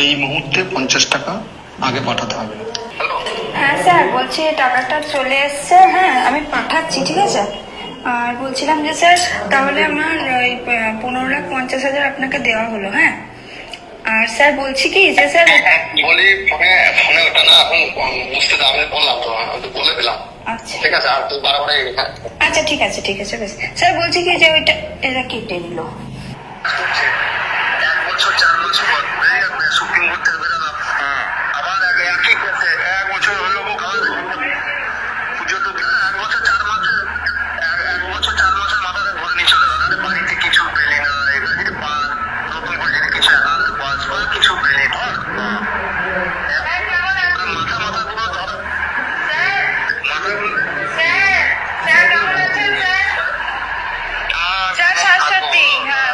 এই মুহূর্তে পঞ্চাশ টাকা আগে পাঠাতে হবে। হ্যাঁ স্যার বলছি টাকাটা চলে এসছে হ্যাঁ আমি পাঠাচ্ছি ঠিক আছে? আর বলছিলাম যে স্যার তাহলে আমার ওই পনেরো লাখ পঞ্চাশ হাজার আপনাকে দেওয়া হলো হ্যাঁ? আর স্যার বলছি কি যে স্যার বলি ফোনে ফোনে ওটা না এখন বুঝতে আমি বললাম তো আমি তো বলে দিলাম। আচ্ছা। ঠিক আছে আর তুই বারবার আচ্ছা ঠিক আছে ঠিক আছে বেশ। স্যার বলছি কি যে ওইটা এরা কেটে দিল এক বছর চার মাস পর বেরিয়ে যাবে সুপ্রিম কোর্ট থেকে বেরোলাম আবার এক একই কেসে এক বছর হলো কাল পুজো তো দিল এক বছর চার মাসে এক- এক বছর চার মাসের মাথাতে ঘুরে নিয়ে চলে গেল আরে বাড়িতে কিছু পেলি না এবার যদি পাস নতুন করে যদি কিছু অ্যাকাউন্ট পাস বা কিছু পেলি ধর মাথা মাথা পুরো ধর স্যার সাতষট্টি হ্যাঁ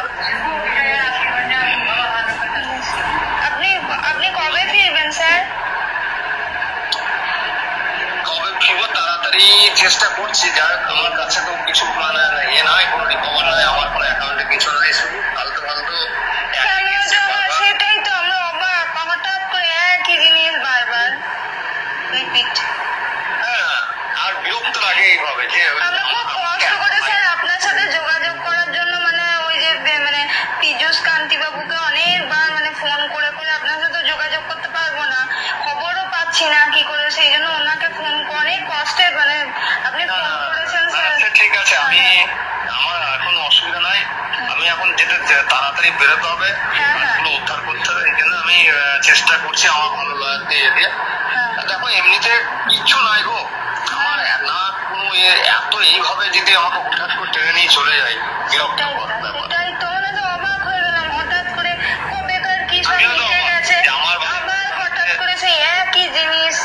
আপনি আপনি কবে ফিরবেন স্যার কবে ফিরবো তাড়াতাড়ি চেষ্টা করছি হোক আমার কাছে তো কিছু ইয়ে নয় কোনো রিকভার নয় আমার কোনো অ্যাকাউন্টে কিছু নয় শুধু ফালতু ফালতু একই আমিও কেসে তো আমার বারবার। সেটাই তো আমরা অবাক হঠাৎ করে একই জিনিস বারবার রিপিট হ্যাঁ, আর বিরক্ত লাগে এইভাবে যে আমরা খুব কষ্ট করে স্যার আপনার সাথে যোগাযোগ করার জন্য মানে ওই যে বে- মানে পীযুষ কান্তি বাবুকে অনেকবার মানে ফোন করে করে আপনার সাথে যোগাযোগ করতে পারব না খবরও পাচ্ছি না কি করে সেই জন্য ওনাকে ফোন করে কষ্টে মানে আপনি না, ফোন না, করেছেন না, স্যার আচ্ছা, ঠিক আছে আমি আমার এখন অসুবিধা নাই আমি এখন যেতে তাড়াতাড়ি বেরোতে হবে। হ্যাঁ, হ্যাঁ। এগুলো উদ্ধার করতে হবে। এই জন্য আমি চেষ্টা করছি আমার ভালো লয়ার দিয়ে দিয়ে। হ্যাঁ। দেখো এমনিতে কিচ্ছু নাই গো। আমার না কোনো এত এইভাবে যদি আমাকে হঠাৎ করে টেনে নিয়ে চলে যায় বিরক্ত ব্যাপার সেটাই তো মানে তো অবাক হয়ে গেলাম হঠাৎ করে কবেকার কি সব আমিও তো মিটে অবাক। গেছে যে আমার বাড়ি- আবার হঠাৎ করে সেই একই জিনিস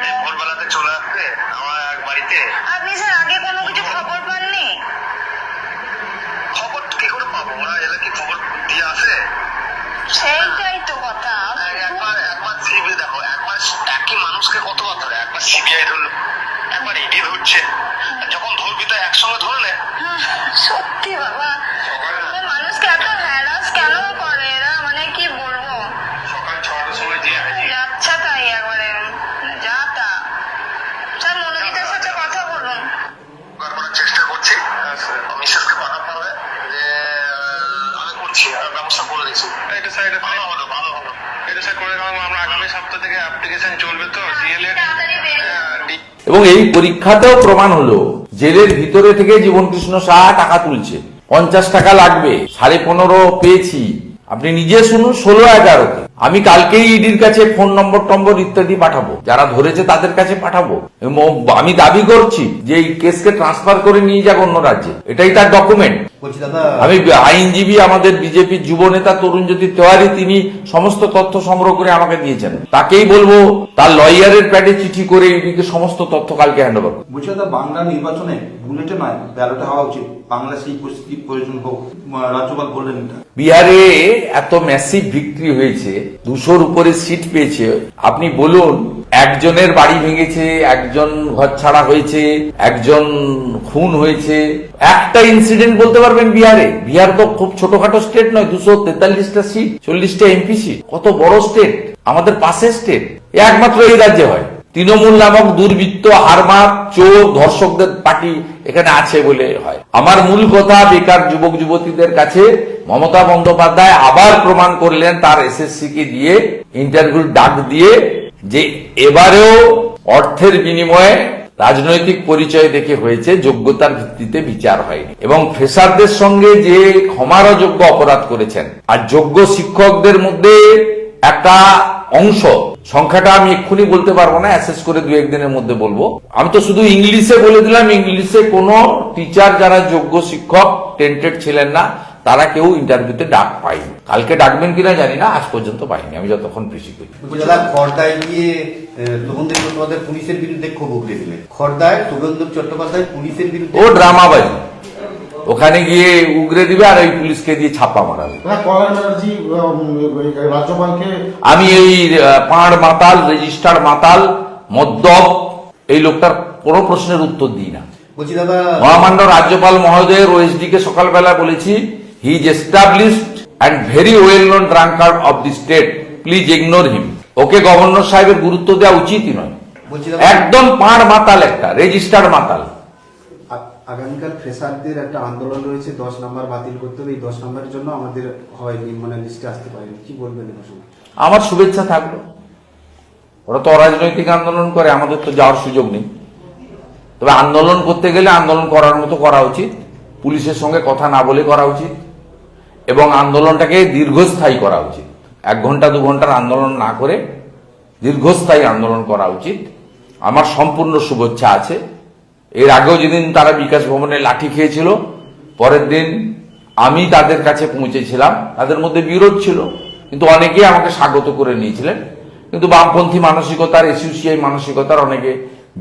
এই ভোরবেলাতে চলে আসছে আমার এক বাড়িতে আপনি স্যার আগে কোনো কিছু খবর পাননি খবর কি করে পাবো ওরা এলে কি খবর দিয়ে আসে সেইটাই তো কথা। এক- একবার একবার সিবিআই দেখো একবার একই মানুষকে কতবার ধরে? একবার সিবিআই ধরলো একবার ইডি ধরছে। যখন ধরবি তো একসঙ্গে ধরে নে। সত্যি বাবা। মানে মানুষকে এত হ্যারাস কেন করে? এরা মানে কি বলব? সকাল ছটার সময় যে হাজির। তাই একবারে। যা তা। স্যার মনোজিতের সাথে কথা বলুন। চেষ্টা করছি। মিসেসকে পাঠাতে হবে যে আহ, আমি করছি আর ব্যবস্থা করে দিচ্ছি এটা স্যার এটা এবং এই পরীক্ষাতেও প্রমাণ হলো, জেলের ভিতরে থেকে জীবন কৃষ্ণ শাহ টাকা তুলছে। পঞ্চাশ টাকা লাগবে, সাড়ে পনেরো পেয়েছি। আপনি নিজে শুনুন, ষোলো এগারোতে। আমি কালকেই ইডির কাছে ফোন নম্বর টম্বর ইত্যাদি পাঠাবো। যারা ধরেছে তাদের কাছে পাঠাবো। আমি দাবি করছি যে এই কেসকে ট্রান্সফার করে নিয়ে যাক অন্য রাজ্যে। এটাই তার ডকুমেন্ট আমি আইনজীবী আমাদের বিজেপির যুব নেতা তরুণজ্যোতি তেওয়ারি তিনি সমস্ত তথ্য সংগ্রহ করে আমাকে দিয়েছেন। তাকেই বলব তার লয়ারের প্যাডে চিঠি করে ইডিকে সমস্ত তথ্য কালকে হ্যান্ড ওভার বলছি দাদা বাংলা নির্বাচনে বুলেটে নয় ব্যালটে হওয়া উচিত। বাংলা সেই পরিস্থিতি প্রয়োজন হোক। রাজ্যপাল বললেন বিহারে এত ম্যাসিভ ভিক্টরি হয়েছে। দুশোর উপরে সিট পেয়েছে। আপনি বলুন, একজনের বাড়ি ভেঙেছে, একজন ঘর ছাড়া হয়েছে, একজন খুন হয়েছে। একটা ইনসিডেন্ট বলতে পারবেন বিহারে? বিহার তো খুব ছোটখাটো স্টেট নয়, দুশো তেতাল্লিশটা সিট চল্লিশটা এমপি সিট কত বড় স্টেট আমাদের পাশের স্টেট একমাত্র এই রাজ্যে হয়। তৃণমূল নামক দুর্বৃত্ত হারমার, চোর, ধর্ষকদের পার্টি এখানে আছে বলে হয়। আমার মূল কথা, বেকার যুবক যুবতীদের কাছে মমতা বন্দ্যোপাধ্যায় আবার প্রমাণ করলেন তার এসএসসি কে দিয়ে ইন্টারভিউ ডাক দিয়ে, যে এবারেও অর্থের বিনিময়ে রাজনৈতিক পরিচয় দেখে হয়েছে, যোগ্যতার ভিত্তিতে বিচার হয়নি। এবং ফেসারদের সঙ্গে যে ক্ষমার যোগ্য অপরাধ করেছেন। আর যোগ্য শিক্ষকদের মধ্যে একটা অংশ। সংখ্যাটা আমি এক্ষুনি বলতে পারব না অ্যাসেস করে দু একদিনের মধ্যে বলব। আমি তো শুধু ইংলিশে বলে দিলাম ইংলিশে কোনো টিচার যারা যোগ্য শিক্ষক টেন্টেড ছিলেন না তারা কেউ ইন্টারভিউতে ডাক পায়নি। কালকে ডাকবেন কিনা জানি না আজ পর্যন্ত পাইনি আমি যতক্ষণ কৃষি করি। খর্দায় গিয়ে শুভেন্দু চট্টোপাধ্যায় পুলিশের বিরুদ্ধে ক্ষোভ উগড়ে দিলেন। খর্দায় শুভেন্দু চট্টোপাধ্যায় পুলিশের বিরুদ্ধে ও ড্রামাবাজি। ওখানে গিয়ে উগরে দিবে আর ওই পুলিশকে দিয়ে ছাপা মারাবে। রাজ্যপালকে আমি এই পাঁড় মাতাল রেজিস্টার্ড মাতাল মদ্যপ এই লোকটার কোনো প্রশ্নের উত্তর দিই না। মহামান্য রাজ্যপাল মহোদয়ের ওএসডি কে সকালবেলা বলেছি he is established and very well known drunkard of the state please ignore him okay governor সাহেবের গুরুত্ব দেওয়া উচিতই নয়। একদম পাঁড় মাতাল একটা রেজিস্টার্ড মাতাল। আগামীকাল ফ্রেশারদের একটা আন্দোলন রয়েছে, দশ নম্বর বাতিল করতে হবে, এই দশ নম্বরের জন্য আমাদের হয়নি মানে লিস্টে আসতে পারেনি কি বলবেন আমার শুভেচ্ছা থাকল। ওরা তো অরাজনৈতিক আন্দোলন করে, আমাদের তো যাওয়ার সুযোগ নেই। তবে আন্দোলন করতে গেলে আন্দোলন করার মতো করা উচিত, পুলিশের সঙ্গে কথা না বলে করা উচিত, এবং আন্দোলনটাকে দীর্ঘস্থায়ী করা উচিত। এক ঘণ্টা, দু ঘণ্টার আন্দোলন না করে দীর্ঘস্থায়ী আন্দোলন করা উচিত। আমার সম্পূর্ণ শুভেচ্ছা আছে। এর আগেও যেদিন তারা বিকাশ ভবনে লাঠি খেয়েছিল, পরের দিন আমি তাদের কাছে পৌঁছেছিলাম। তাদের মধ্যে বিরোধ ছিল, কিন্তু অনেকেই আমাকে স্বাগত করে নিয়েছিলেন। কিন্তু বামপন্থী মানসিকতার এসিউসিআই মানসিকতার অনেকে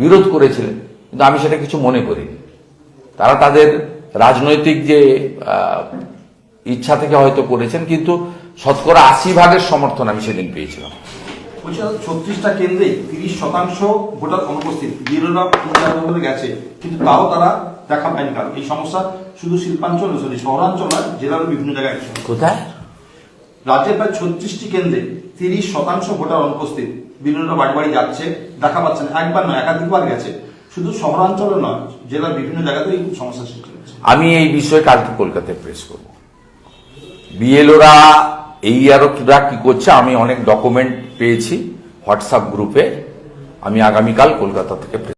বিরোধ করেছিলেন, কিন্তু আমি সেটা কিছু মনে করিনি। তারা তাদের রাজনৈতিক যে ইচ্ছা থেকে হয়তো করেছেন, কিন্তু শতকরা আশি ভাগের সমর্থন আমি সেদিন পেয়েছিলাম। বলছি ছত্রিশটা কেন্দ্রে তিরিশ শতাংশ ভোটার অনুপস্থিত। বিরোধীরা বলে গেছে কিন্তু তাও তারা দেখা পায়নি কারণ এই সমস্যা শুধু শিল্পাঞ্চল সরি শহরাঞ্চল নয় জেলার বিভিন্ন জায়গায় কোথায়? রাজ্যের প্রায় ছত্রিশটি কেন্দ্রে তিরিশ শতাংশ ভোটার অনুপস্থিত। বিরোধীরা বাড়ি বাড়ি যাচ্ছে দেখা পাচ্ছে না একবার নয় একাধিকবার গেছে। শুধু শহরাঞ্চলে নয় জেলার বিভিন্ন জায়গাতেই এই সমস্যা সৃষ্টি হচ্ছে। আমি এই বিষয়ে কালকে কলকাতায় প্রেস করব। বিএলওরা এই আরও কি করছে আমি অনেক ডকুমেন্ট পেয়েছি হোয়াটসঅ্যাপ গ্রুপে আমি আগামীকাল কলকাতা থেকে